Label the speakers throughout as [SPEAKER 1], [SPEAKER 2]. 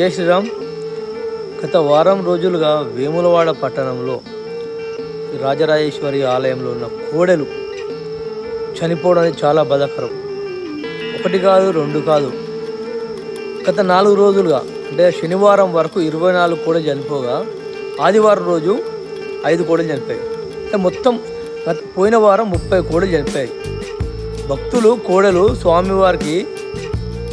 [SPEAKER 1] జై శ్రీరామ్. గత వారం రోజులుగా వేములవాడ పట్టణంలో రాజరాజేశ్వరి ఆలయంలో ఉన్న కోడెలు చనిపోవడం అనేది చాలా బాధాకరం. ఒకటి కాదు రెండు కాదు. గత నాలుగు రోజులుగా అంటే శనివారం వరకు ఇరవై నాలుగు కోడలు చనిపోగా ఆదివారం రోజు ఐదు కోడలు చనిపోయాయి. అంటే మొత్తం గత పోయిన వారం ముప్పై కోడలు చనిపోయాయి. భక్తులు కోడలు స్వామివారికి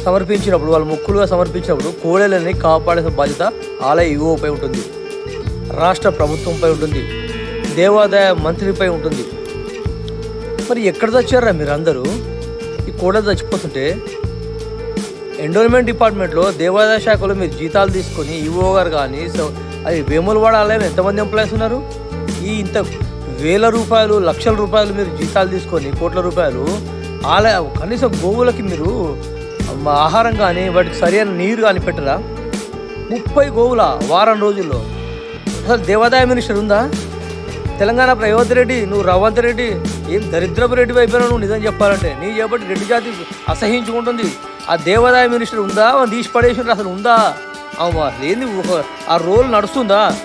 [SPEAKER 1] సమర్పించినప్పుడు వాళ్ళు మొక్కులుగా సమర్పించినప్పుడు కోడెలని కాపాడే బాధ్యత ఆలయ యువపై ఉంటుంది. రాష్ట్ర ప్రభుత్వంపై ఉంటుంది. దేవాదాయ మంత్రిపై ఉంటుంది. మరి ఎక్కడ తెచ్చారా మీరు అందరూ ఈ కోడలు చచ్చిపోతుంటే ఎండోన్మెంట్ డిపార్ట్మెంట్లో దేవాదాయ శాఖలో మీరు జీతాలు తీసుకొని ఈవో గారు కానీ సో- అది వేములవాడ ఆలయం ఎంతమంది ఎంప్లాయీస్ ఉన్నారు? ఈ ఇంత వేల రూపాయలు లక్షల రూపాయలు మీరు జీతాలు తీసుకొని కోట్ల రూపాయలు ఆలయ కనీసం గోవులకి మీరు ఆహారం కానీ వాటికి సరైన నీరు కానీ పెట్టరా? ముప్పై గోవుల వారం రోజుల్లో. అసలు దేవాదాయ మినిస్టర్ ఉందా? తెలంగాణ రేవంత్ రెడ్డి నువ్వు రవంత్ రెడ్డి ఏం దరిద్రపు రెడ్డి అయిపోయినా నువ్వు నిజం చెప్పాలంటే నీ చేపట్టి రెడ్డి జాతి అసహించుకుంటుంది. ఆ దేవాదాయ మినిస్టర్ ఉందా? ఆమె తీసి పడేసి అసలు ఉందా? ఆమె ఏంది ఆ రోల్ నడుస్తుందా?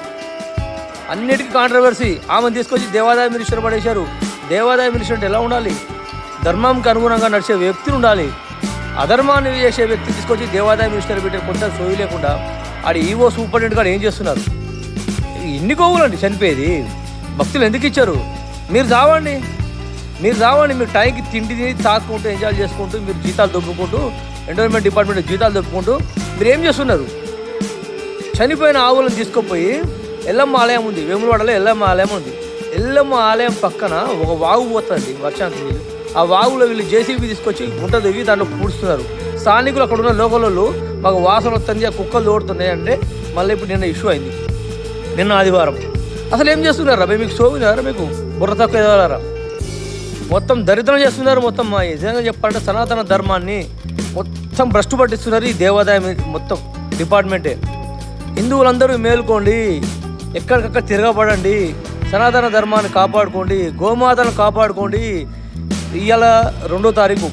[SPEAKER 1] అన్నిటికీ కాంట్రవర్సీ ఆమెను తీసుకొచ్చి దేవాదాయ మినిస్టర్ పడేశారు. దేవాదాయ మినిస్టర్ అంటే ఎలా ఉండాలి? ధర్మంకి అనుగుణంగా నడిచే వ్యక్తిని ఉండాలి. అధర్మాన్ని చేసే వ్యక్తి తీసుకొచ్చి దేవాదాయ మినిస్టర్ పెట్టారు కొంత సోయి లేకుండా ఆడ ఈవో సూపరింటెండెంట్ గారు ఏం చేస్తున్నారు? ఎన్ని గోవులండి చనిపోయేది. భక్తులు ఎందుకు ఇచ్చారు? మీరు చావండి మీరు చావండి మీరు టైంకి తిండి తిని తాక్కుంటూ ఎంజాయ్ చేసుకుంటూ మీరు జీతాలు దొబ్బుకుంటూ ఎండోన్మెంట్ డిపార్ట్మెంట్ జీతాలు దొబ్బుకుంటూ మీరు ఏం చేస్తున్నారు? చనిపోయిన ఆవులను తీసుకుపోయి ఎల్లమ్మ ఆలయం ఉంది. వేములవాడలో ఎల్లమ్మ ఆలయం ఉంది. ఎల్లమ్మ ఆలయం పక్కన ఒక వాగు పోతుంది వర్షానికి నీళ్ళు ఆ వాగులో వీళ్ళు జేసీబీ తీసుకొచ్చి గుంట దిగి దాంట్లో పూడుస్తున్నారు స్థానికులు అక్కడ ఉన్న లోకల్లో మాకు వాసన వస్తుంది ఆ కుక్కలు తోడుతున్నాయి అంటే మళ్ళీ ఇప్పుడు నిన్న ఇష్యూ అయింది. నిన్న ఆదివారం. అసలు ఏం చేస్తున్నారా? మీకు సోమినారా మీకు బుర్ర తక్కువ ఎదగలరా మొత్తం దరిద్రం చేస్తున్నారు మొత్తం. మా నిజంగా చెప్పాలంటే సనాతన ధర్మాన్ని మొత్తం భ్రష్టు పట్టిస్తున్నారు ఈ దేవాదాయం మొత్తం డిపార్ట్మెంటే. హిందువులందరూ మేలుకోండి ఎక్కడికక్కడ తిరగబడండి సనాతన ధర్మాన్ని కాపాడుకోండి గోమాతను కాపాడుకోండి ఇవాళ రెండో తారీఖు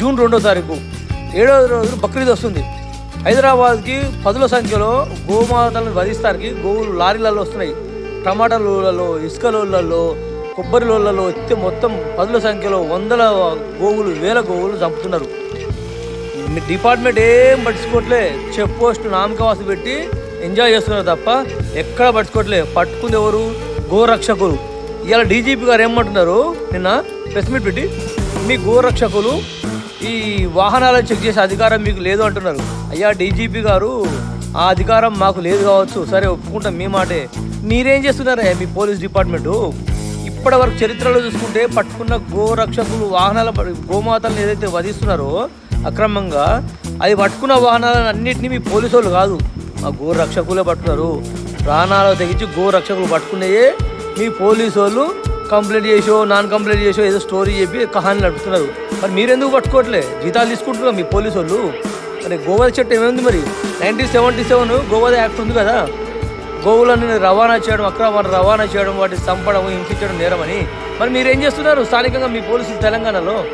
[SPEAKER 1] జూన్ రెండో తారీఖు. ఏడో రోజు బక్రీద్ వస్తుంది. హైదరాబాద్కి పదుల సంఖ్యలో గోమాతలను వధిస్తానికి గోవులు లారీలలో వస్తున్నాయి. టమాటాలలో ఇసుకలలో కొబ్బరిలలో లోళ్ళలో వచ్చి మొత్తం పదుల సంఖ్యలో వందల గోవులు వేల గోవులు చంపుతున్నారు. డిపార్ట్మెంట్ ఏం పట్టించుకోవట్లే చెక్ పోస్ట్ నామకవాసి పెట్టి ఎంజాయ్ చేస్తున్నారు తప్ప ఎక్కడ పట్టుకోవట్లే పట్టుకుంది ఎవరు? గోరక్షకులు. ఇవాళ డీజీపీ గారు ఏమంటున్నారు? నిన్న ప్రెస్ మీట్ పెట్టి మీ గోరక్షకులు ఈ వాహనాలను చెక్ చేసే అధికారం మీకు లేదు అంటున్నారు. అయ్యా డీజీపీ గారు ఆ అధికారం మాకు లేదు కావచ్చు. సరే ఒప్పుకుంటాం మీ మాటే. మీరేం చేస్తున్నారా మీ పోలీస్ డిపార్ట్మెంటు? ఇప్పటి వరకు చరిత్రలో చూసుకుంటే పట్టుకున్న గోరక్షకులు వాహనాల గోమాతలను ఏదైతే వధిస్తున్నారో అక్రమంగా అది పట్టుకున్న వాహనాలను అన్నింటినీ మీ పోలీసు వాళ్ళు కాదు ఆ గోరక్షకులే పట్టుకున్నారు. ప్రాణాలు తెగించి గోరక్షకులు పట్టుకునేయే మీ పోలీసు వాళ్ళు కంప్లైంట్ చేసో నాన్ కంప్లైంట్ చేసో ఏదో స్టోరీ చెప్పి కహాని నడుపుతున్నారు. మరి మీరెందుకు పట్టుకోవట్లే జీతాలు తీసుకుంటున్నారు మీ పోలీసు వాళ్ళు మరి గోవా చెట్టు ఏమైంది మరి? Nineteen seventy seven Goa act ఉంది కదా? గోవులను రవాణా చేయడం అక్రమ రవాణా చేయడం వాటిని చంపడం హింసించడం నేరమని. మరి మీరు ఏం చేస్తున్నారు? స్థానికంగా మీ పోలీసులు తెలంగాణలో